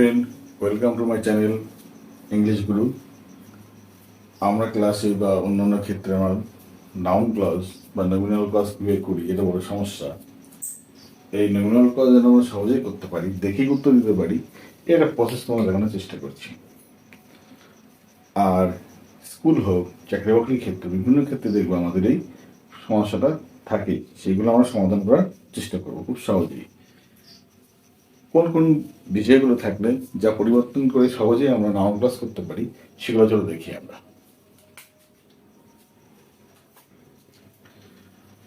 Friend welcome to my channel English guru আমরা ক্লাসে বা অন্যান্য ক্ষেত্রে আমার নাউন ক্লাস বা নমিনাল ক্লাস কীভাবে করি, এটা বড় সমস্যা। এই নমিনাল ক্লাস যেন আমরা সহজেই করতে পারি দেখেই উত্তর দিতে পারি, এটা প্রসেস তোমরা দেখানোর চেষ্টা করছি। আর স্কুল হোক, চাকরি বাকরির ক্ষেত্রে, বিভিন্ন ক্ষেত্রে দেখব আমাদের এই সমস্যাটা থাকে, সেগুলো আমরা সমাধান করার চেষ্টা করব খুব সহজেই। কোন কোন বিষয়গুলো থাকলে যা পরিবর্তন করে সহজেই আমরা নাম ক্লাস করতে পারি, সেগুলো চলো দেখি আমরা।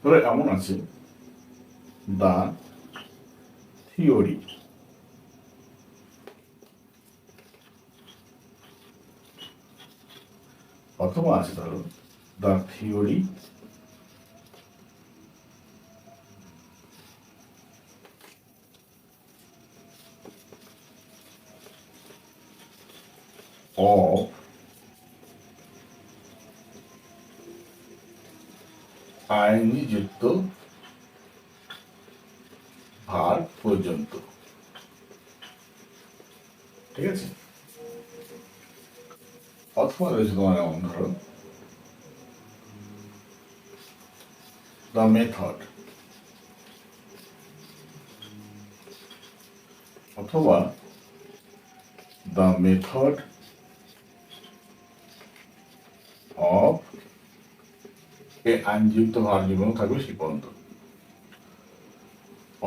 ধরো এমন আছে, দা থিওরি। অথবা আছে ধরো, দা থিওরি of আইনি যুক্ত ভার পর্যন্ত। ঠিক আছে? অথবা রয়েছে তোমার এমন ধরো। দ্য মেথড অথবা দ্য মেথড অফ এ আইনযুক্ত হওয়ার জীবন থাকবে সে পর্যন্ত।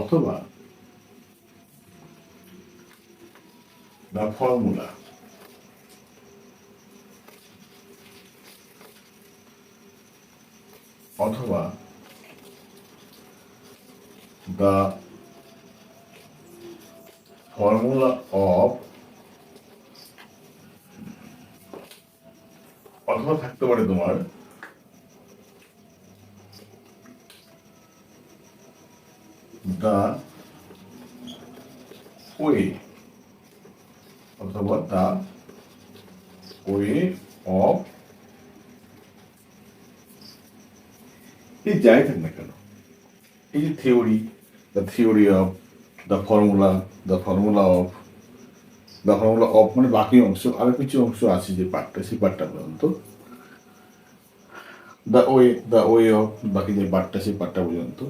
অথবা ফর্মুলা। অথবা দ্য ফর্মুলা অফ অথবা থাকতে পারে তোমার দা ওয়ে, অথবা দা ওয়ে অফ এই যাই থাক না কেন, এই যে theory the theory of the formula the formula of the formula of মানে বাকি অংশ, আরও কিছু অংশ আছে যে পার্টটা সেই পার্টটা পর্যন্ত। The way the way of বাকি যে পার্টটা সেই পার্টটা পর্যন্ত।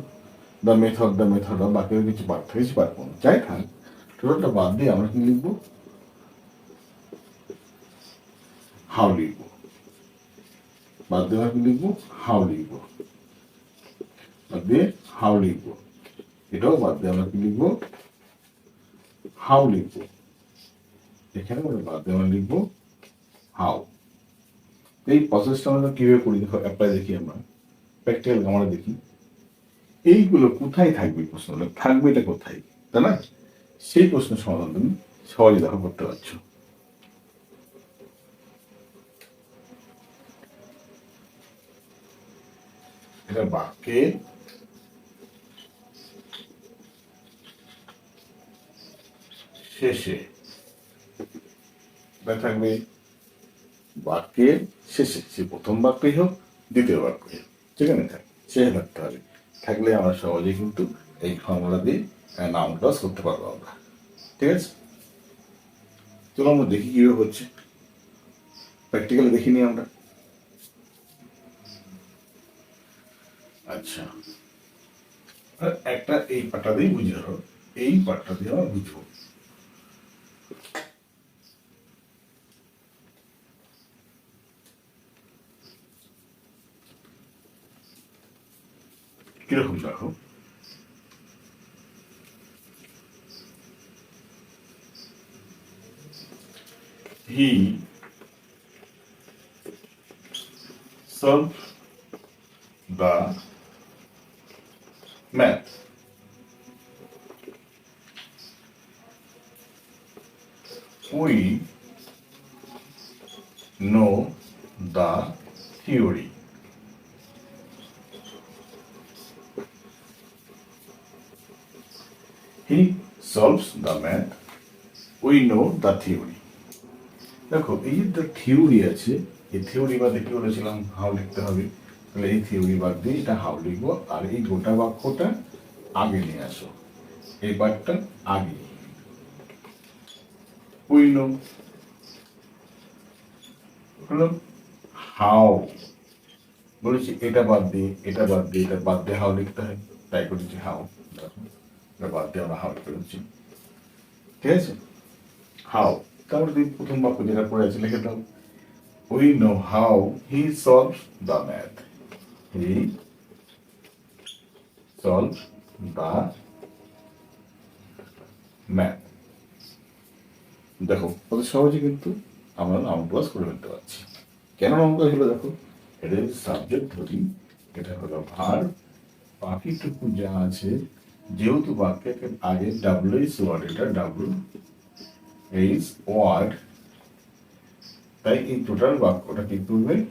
The method the method of কিছু সেই পার্ট পর্যন্ত যাই থাক টোটালটা বাদ দিয়ে আমরা কি লিখব? হাউ লিখব? বাদ কি লিখব? হাউ লিখব। বাদ দিয়ে হাউ লিখব। এটাও বাদ দিয়ে আমরা কি লিখব? হাউ লিখব। এখানে বাদ দিয়ে আমরা লিখব হাউ এই প্রসেসটা আমরা কীভাবে করি? দেখো অ্যাপ্লাই দেখি আমরা। প্র্যাকটিক্যাল আমরা দেখি। এইগুলো কোথায় থাকবে প্রশ্নগুলো? থাকবে এটা কোথায়? তাই না? সেই প্রশ্নের সমাধান তুমি সহজে দেখো, করতে পারছ। এটা শেষে। থাকবে বাক্যের শেষে। সে প্রথম বাক্যই হোক, দ্বিতীয় বাক্যই হোক। যেখানে থাকে শেষে থাকতে হবে। থাকলে আমরা সহজে কিন্তু এই ফর্মুলা দিয়ে নাম ক্লাস করতে পারব আমরা। ঠিক আছে? চলো আমরা দেখি কীভাবে হচ্ছে। প্র্যাকটিক্যালি দেখিনি আমরা। আচ্ছা। একটা এই পাটা দিয়ে বুঝে ধরো, এই পাটটা দিয়ে আমরা বুঝব। কীরকম দেখো he solved the math. We know the theory. We know the theory. দেখো, এই যে থিওরি আছে, এই থিওরি বাদে কি বলেছিলাম? হাউ লিখতে হবে। তাহলে এই থিওরি বাদ দিয়ে এটা হাউ লিখব, আর এই গোটা বাক্যটা আগে নিয়ে আসো। এই পার্টটা আগে। উই নো হলো হাউ বলেছি, এটা বাদ দিয়ে, এটা বাদ দিয়ে, এটা বাদ দিয়ে হাউ লিখতে হয়। তাই করেছি হাউ এটা বাদ দিয়ে আমরা হাউ করেছি ঠিক আছে? হাউ তারপরে দুই প্রথম বাক্য যেটা পড়ে আছে লিখে দাও। We know how he solve the math he solve the math দেখো, কত সহজে কিন্তু আমরা নাম ক্লাস করে ফেলতে পারছি। কেন নাম হলো দেখো? এটা সাবজেক্ট ধরি এটা হলো ভার বাকিটুকু যা আছে, যেহেতু বাক্যের আগে ডাব্লিউ এইচ ওয়ার্ড এটা ডাব্লিউ এইচ ওয়ার্ড তাই এই টোটাল বাক্যটা কি করবে?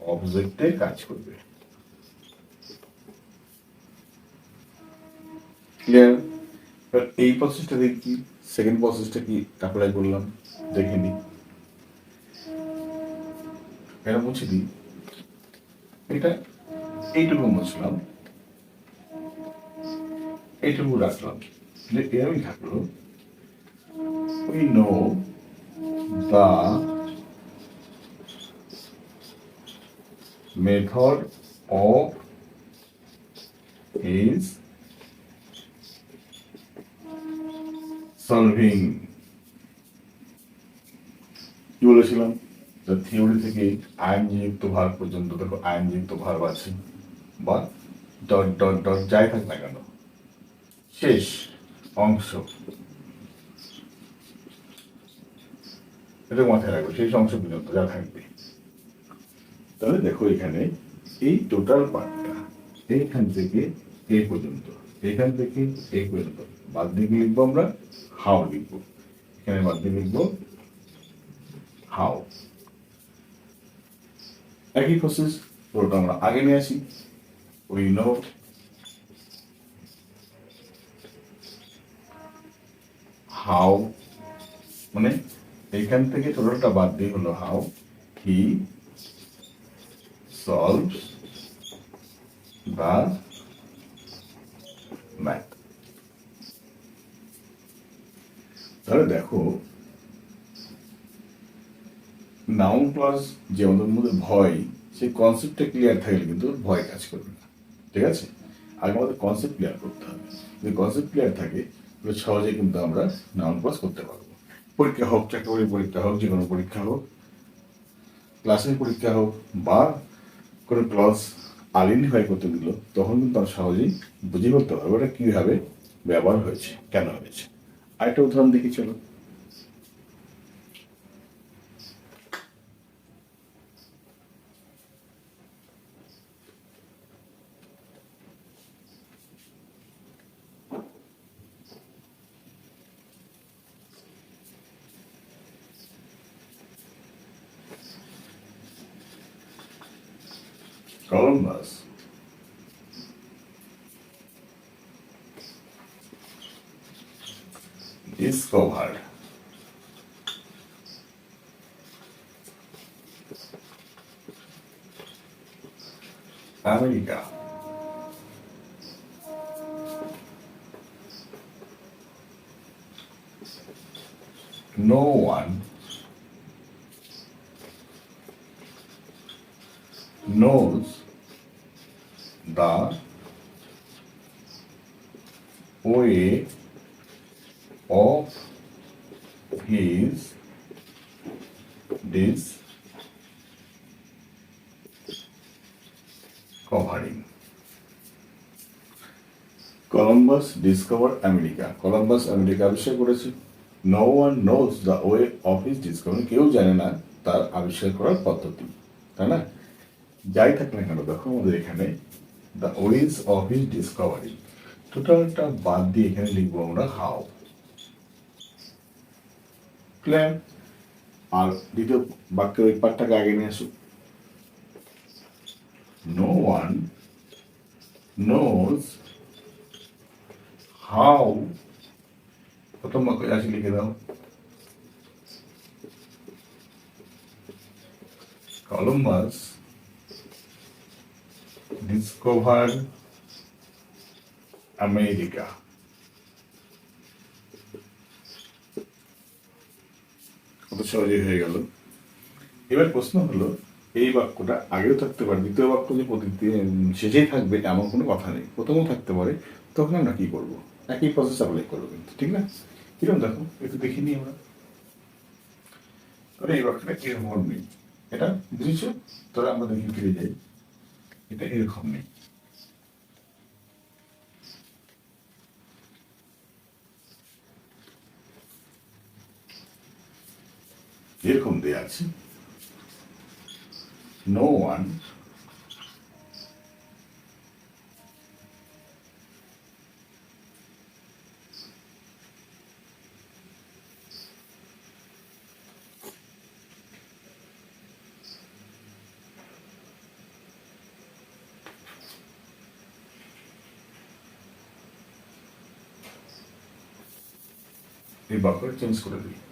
অবজেক্টে কাজ করবে। ক্লিয়ার এই প্রসেসটা দেখি সেকেন্ড প্রসেসটা কি? অ্যাপ্লাই করলাম দেখে নি। এটা মুছে দিই। এটা এইটুকু মুছলাম। এইটুকু রাখলাম। এরকমই থাকল। We know the method of is solving. কি বলেছিলাম? থিওরি থেকে আইনযুক্ত ভার পর্যন্ত দেখো আইনযুক্ত ভার আছে বা ডট ডট ডট যাই থাক না কেন শেষ অংশ। এটা মাথায় রাখবে শেষ অংশ পর্যন্ত যা থাকবে। তাহলে দেখো এখানে এই টোটাল পার্টটা এইখান থেকে এই পর্যন্ত এখান থেকে এই পর্যন্ত। বাদ দিকে লিখব আমরা? হাউ লিখব। এখানে বাদ দিয়ে লিখব হাউ একই প্রসেস পুরোটা আমরা আগে নিয়ে আসি। উই নো হাউ মানে এইখান থেকে টোটালটা বাদ দিয়ে হলো how he solves the math তাহলে দেখো নাউন প্লাস যে আমাদের মধ্যে ভয় সেই কনসেপ্টটা ক্লিয়ার থাকলে কিন্তু ভয় কাজ করবে না। ঠিক আছে? আগে আমাদের কনসেপ্ট ক্লিয়ার করতে হবে। যদি কনসেপ্ট ক্লিয়ার থাকে, তাহলে সহজে কিন্তু আমরা নাউন প্লাস করতে পারব। পরীক্ষা হোক, চাকরি পরীক্ষা হোক যে কোনো পরীক্ষা হোক ক্লাসের পরীক্ষা হোক বা কোনো ক্লাস আইডেন্টিফাই করতে দিল, তখন কিন্তু আমরা সহজেই বুঝে করতে পারব এটা কীভাবে ব্যবহার হয়েছে, কেন হয়েছে। আরেকটা উদাহরণ দেখি চলো discovered America. No one knows the way of his discovering. Columbus discover America Columbus America আবিষ্কার করেছে। No one knows the way of his discovery কেউ জানে না তার আবিষ্কার করার পদ্ধতি। তাই না? যাই থাক না কেন, দেখো আমাদের এখানে the ways of his discovery টোটালটা বাদ দিয়ে এখানে লিখব আমরা হাউ ক্লিয়ার আর দ্বিতীয় বাক্যের ওই পার্টটাকে আগে নিয়ে আসুক নো ওয়ান নোজ হাউ প্রথম বাক্য আছে লিখে দাও। Columbus discovered America. কত সহজে হয়ে গেল। এবার প্রশ্ন হলো, এই বাক্যটা আগেও থাকতে পারে, দ্বিতীয় বাক্য যে শেষেই থাকবে এমন কোনো কথা নেই, প্রথমেও থাকতে পারে, তখন আমরা কি করব? একই প্রসেস অ্যাপ্লাই করব কিন্তু, ঠিক না? কীরকম দেখো, একটু দেখে নিই আমরা। তবে এই বাক্যটা এরকম নেই? এটা বুঝেছ? তাহলে আমরা দেখি ফিরে যাই। এটা এরকম নেই। এরকম দেয়া আছে নো ওয়ান এই বাক্যটা চেঞ্জ করে দিই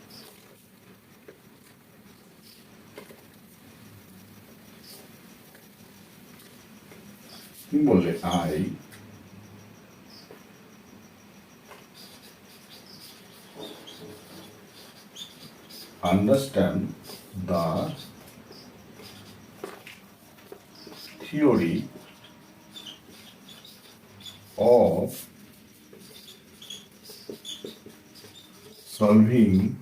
I understand the theory of solving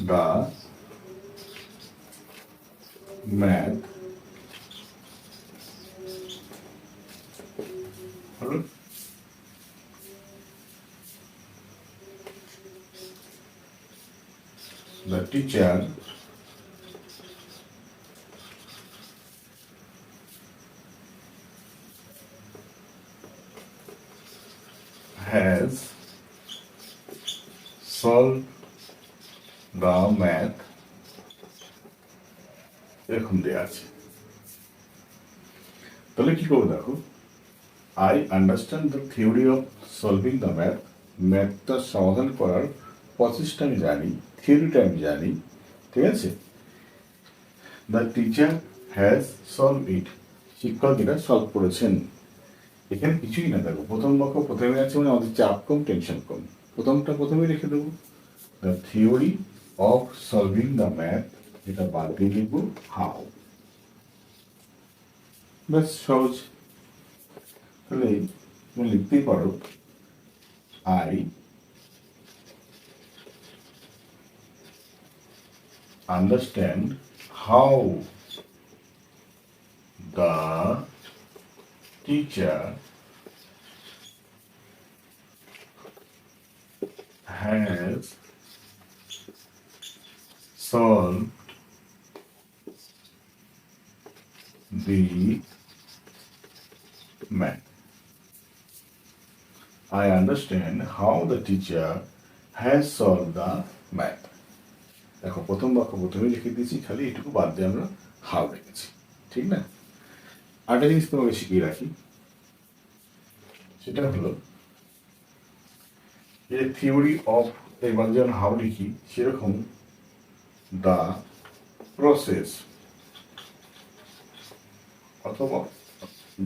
the math the teacher has solved the math. এরকম দেয়া আছে তাহলে কি করব দেখো I understand the theory of solving the math ম্যাথটা সমাধান করার প্রসেসটা আমি জানি, থিওরিটা আমি জানি, ঠিক আছে? The teacher has solve it শিক্ষক এটা সলভ করেছেন। এখানে কিছুই না, দেখো, প্রথম বাক্য প্রথমে আছে মানে আমাদের চাপ কম টেনশন কম। প্রথমটা প্রথমে রেখে দেবো। The theory of solving the math এটা বাদ দিয়ে লিখব হাউ ব্যাস, সহজ। তাহলে, তুমি লিখতেই পারো। I understand how the teacher has solved the math. I understand how the teacher has solved the math. দেখো প্রথম বাক্য প্রথমে লিখে দিয়েছি, খালি এটুকু বাদ দিয়ে আমরা হাও রেখেছি ঠিক না? আরেকটা জিনিস তোমাকে শিখিয়ে রাখি, সেটা হলো যে থিওরি অফ এবার যেমন হাউ লিখি, সেরকম দ্য প্রসেস অথবা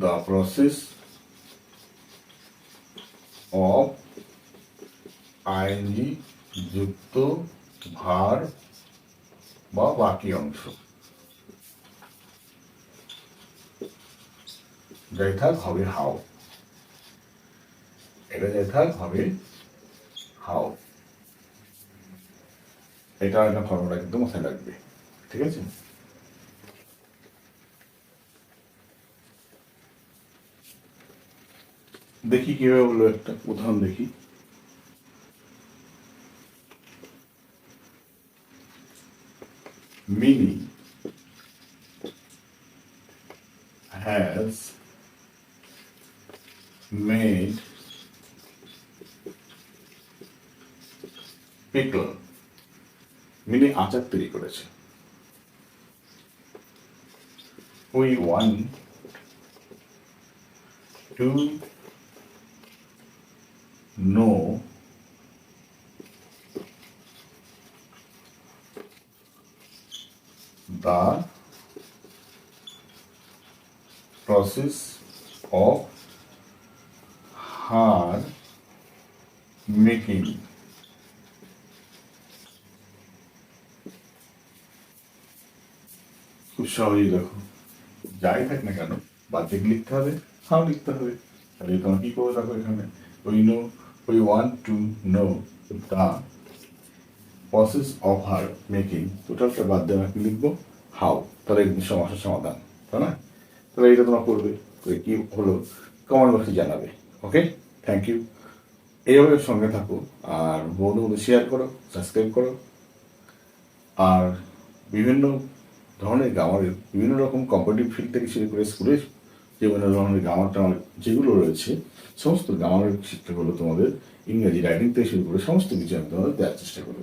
দ্য প্রসেস অফ আইনজি যুক্ত ভার বা বাকি অংশ। যাই থাক, হবে হাও। এটা যাই থাক, হবে হাও। এটা একটা ফর্মুলা কিন্তু মাথায় রাখবে, ঠিক আছে? দেখি কীভাবে বলল একটা উদাহরণ দেখি। Mini has made pickle Mini আচার তৈরি করেছে we want to the process of her making. খুব সহজেই দেখো। যাই থাক না কেন বাহ্যিক লিখতে হবে। হাও লিখতে হবে। তাহলে তোমার কি করে দেখো এখানে? We know we want to know the process of her making টোটালটা বাদ আমরা কি লিখব? হাউ তাহলে সমস্যার সমাধান, তাই না? তাহলে এটা তোমরা করবে করে কি হলো কমেন্ট বক্সে জানাবে ওকে থ্যাংক ইউ এইভাবে সঙ্গে থাকো, আর বন্ধু বন্ধু শেয়ার করো সাবস্ক্রাইব করো। আর বিভিন্ন ধরনের গ্রামারের বিভিন্ন রকম কম্পিটিভ ফিল্ড থেকে শুরু করে স্কুলের বিভিন্ন ধরনের গ্রামার টামার যেগুলো রয়েছে, সমস্ত গ্রামারের শিক্ষাগুলো তোমাদের ইংরেজি রাইটিং থেকে শুরু করে সমস্ত কিছু আমি তোমাদের দেওয়ার চেষ্টা করব।